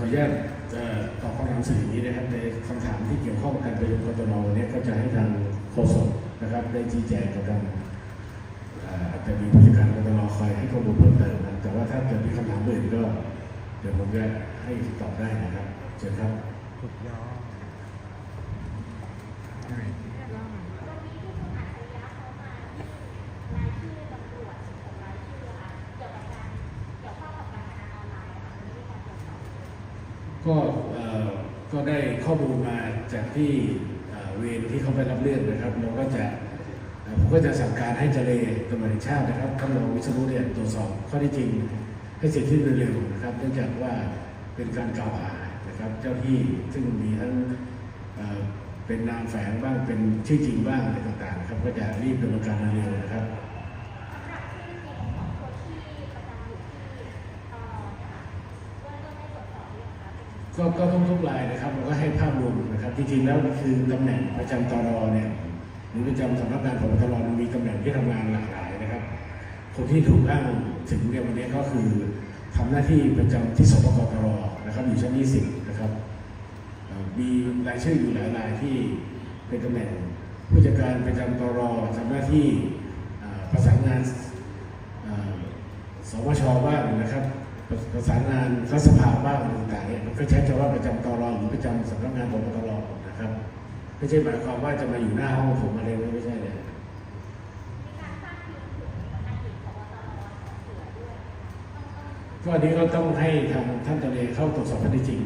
ขออนุญาตอ่อตอบคำถามสื่อนี้นะครับในคำถามที่เกี่ยวข้องกับการประชุมกตนวันนี้ก็จะให้ทางโฆษกนะครับได้ชี้แจงกับทางเอ่ออาจจะมีผู้จัดการกตนคอยให้ข้อมูลเพิ่มเติมนะแต่ว่าถ้าเกิดมีคำถามอื่นก็ เดี๋ยวผมจะให้ตอบได้นะครับเชิญครับ สุดยอด ก็ก็ได้ข้อมูลมาจากที่เวรที่เขาไปรับเรื่องนะครับ เราก็จะผมก็จะสั่งการให้เจเลตำรวจชาตินะครับท่านรองวิศนุเนี่ยตรวจสอบข้อที่จริง ให้เสร็จสิ้นโดยเร็วๆนะครับ เนื่องจากว่าเป็นการกล่าวหานะครับ เจ้าที่ซึ่งมีทั้งเป็นนามแฝงบ้างเป็นชื่อจริงบ้างอะไรต่างๆนะครับ ก็จะรีบดำเนินการเร็วนะครับ ก็ก็ต้องทุกรายนะครับเราก็ให้ภาพรวมนะครับจริงๆแล้วคือตำแหน่งประจำตรเนี่ยหรือประจำสำนักงานของตรอมีตำแหน่งที่ทำงานหลากหลายนะครับ คนที่ถูกอ้างถึงเนี่ยวันนี้ก็คือทำหน้าที่ประจำที่สปกตรนะครับอยู่ชั้น20นะครับมีรายชื่ออยู่หลายรายที่เป็นตำแหน่งผู้จัดการประจำตรทำหน้าที่ประสานงานสวชบ้างนะครับ ประสานงานรัฐสภาบ้างอะไรต่างๆเนี่ยมันก็ใช้คำว่าประจำตรหรือประจำสำนักงานของตรนะครับไม่ใช่หมายความว่าจะมาอยู่หน้าห้องผมอะไรไม่ใช่เลยก็อันนี้ก็ต้องให้ทางท่านตะเลเข้าตรวจสอบข้อเท็จจริง